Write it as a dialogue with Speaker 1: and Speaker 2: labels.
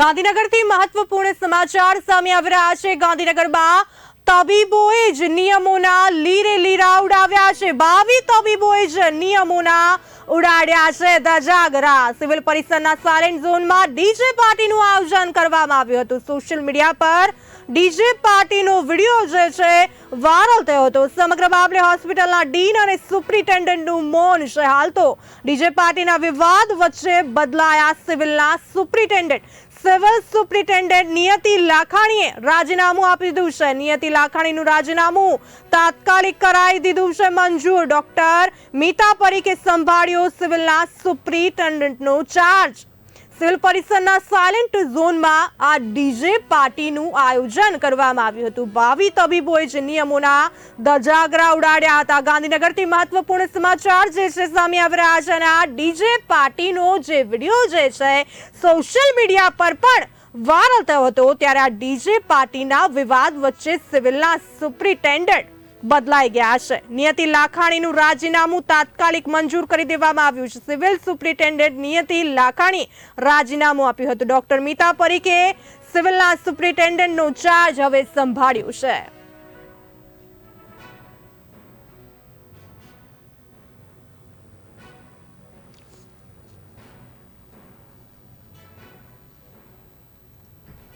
Speaker 1: ગાંધીનગરથી મહત્વપૂર્ણ સમાચાર સામે આવી રહ્યા છે. ગાંધીનગરમાં તબીબોએ જ નિયમોના લીરે લીરા ઉડાવ્યા છે. બાવી તબીબોએ જ નિયમોના ઉડાડ્યા છે. ધજાગરા સિવિલ પરિસરના સાયલેન્ટ ઝોનમાં ડીજે પાર્ટીનું આયોજન કરવામાં આવ્યું હતું. સોશિયલ મીડિયા પર ડીજે પાર્ટીનો વીડિયો જે છે વાયરલ થયો હતો. સમગ્ર બાબલે હોસ્પિટલના ડીન અને સુપ્રિન્ટેન્ડન્ટનું મૌન છે હાલ તો ડીજે પાર્ટીના વિવાદ વચ્ચે બદલાયા સિવિલના સુપ્રિન્ટેન્ડન્ટ. સિવિલ સુપ્રિન્ટેન્ડન્ટ નિયતિ લાખાણીએ રાજીનામું આપી દીધું છે. નિયતિ લાખાણીનું રાજીનામું તાત્કાલિક કરાવી દીધું છે મંજૂર. ડોક્ટર મીતા પરીખે સંભાળ્યો સિવિલના સુપ્રિન્ટેન્ડન્ટનો ચાર્જ સિવિલ પરિસરના સાયલેન્ટ ઝોનમાં આ ડીજે પાર્ટીનું આયોજન કરવામાં આવ્યું હતું. ભાવિ તબીબોએ જ નિયમોના ધજાગરા ઉડાડ્યા હતા. ગાંધીનગરથી મહત્વપૂર્ણ સમાચાર જે છે, સામે આવી રહ્યા છે અને આ ડીજે પાર્ટીનો જે વીડિયો જે છે, સોશિયલ મીડિયા પર પણ વાયરલ થયો હતો. ત્યારે આ ડીજે પાર્ટીના વિવાદ વચ્ચે સિવિલના સુપ્રિન્ટેન્ડન્ટ બદલાઈ ગયા છે. નિયતિ લાખાણીનું રાજીનામું તાત્કાલિક મંજૂર કરી દેવામાં આવ્યું છે. સિવિલ સુપ્રિન્ટેન્ડન્ટ નિયતિ લાખાણી રાજીનામું આપ્યું હતું. ડોક્ટર મીતા પરીખે સિવિલના સુપ્રિન્ટેન્ડન્ટનો ચાર્જ હવે સંભાળ્યું છે.